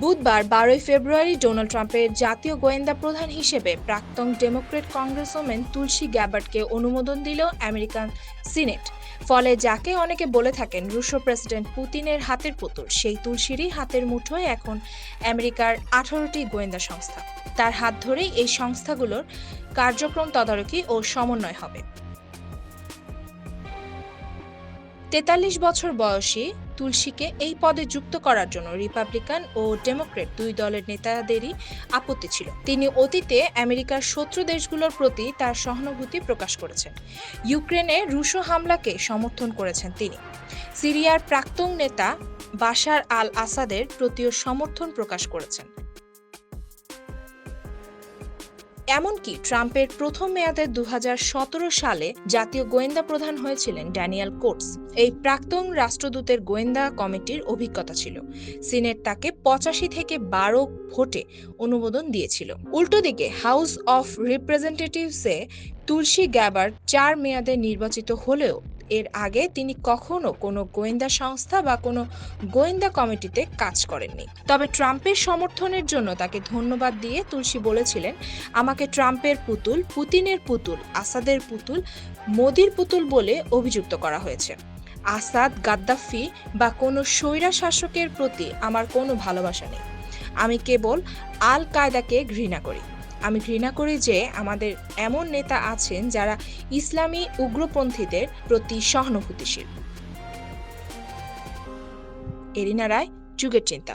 বুধবার বারোই ফেব্রুয়ারি ডোনাল্ড ট্রাম্পের জাতীয় গোয়েন্দা প্রধান হিসেবে প্রাক্তন ডেমোক্রেট কংগ্রেসওম্যান তুলসী গ্যাবার্টকে অনুমোদন দিল আমেরিকান সিনেট। ফলে যাকে অনেকে বলে থাকেন রুশো প্রেসিডেন্ট পুতিনের হাতের পুতুল, সেই তুলসীরই হাতের মুঠোয় এখন আমেরিকার আঠারোটি গোয়েন্দা সংস্থা। তার হাত ধরেই এই সংস্থাগুলোর কার্যক্রম তদারকি ও সমন্বয় হবে। তেতাল্লিশ বছর বয়সী তুলসীকে এই পদে যুক্ত করার জন্য রিপাবলিকান ও ডেমোক্রেট দুই দলের নেতাদেরই আপত্তি ছিল। তিনি অতীতে আমেরিকার শত্রু দেশগুলোর প্রতি তার সহানুভূতি প্রকাশ করেছেন। ইউক্রেনে রুশো হামলাকে সমর্থন করেছেন তিনি। সিরিয়ার প্রাক্তন নেতা বাশার আল আসাদের প্রতিও সমর্থন প্রকাশ করেছেন। এমনকি ট্রাম্পের প্রথম মেয়াদে দুহাজার সতেরো সালে জাতীয় গোয়েন্দা প্রধান হয়েছিলেন ড্যানিয়েল কোটস এই প্রাক্তন রাষ্ট্রদূতের গোয়েন্দা কমিটির অভিজ্ঞতা ছিল। সিনেট তাকে পঁচাশি থেকে বারো ভোটে অনুমোদন দিয়েছিল। উল্টো দিকে, হাউস অফ রিপ্রেজেন্টেটিভসে তুলসী গ্যাবার চার মেয়াদে নির্বাচিত হলেও এর আগে তিনি কখনো কোনো গোয়েন্দা সংস্থা বা কোনো গোয়েন্দা কমিটিতে কাজ করেননি। তবে ট্রাম্পের সমর্থনের জন্য তাকে ধন্যবাদ দিয়ে তুলসী বলেছিলেন, আমাকে ট্রাম্পের পুতুল, পুতিনের পুতুল, আসাদের পুতুল, মোদির পুতুল বলে অভিযুক্ত করা হয়েছে। আসাদ, গাদ্দাফি বা কোনো স্বৈরা শাসকের প্রতি আমার কোনো ভালোবাসা নেই। আমি কেবল আল কায়দাকে ঘৃণা করি। আমি ঘৃণা করি যে আমাদের এমন নেতা আছেন যারা ইসলামী উগ্রপন্থীদের প্রতি সহানুভূতিশীল। এরিনা রায়, যুগের চিন্তা।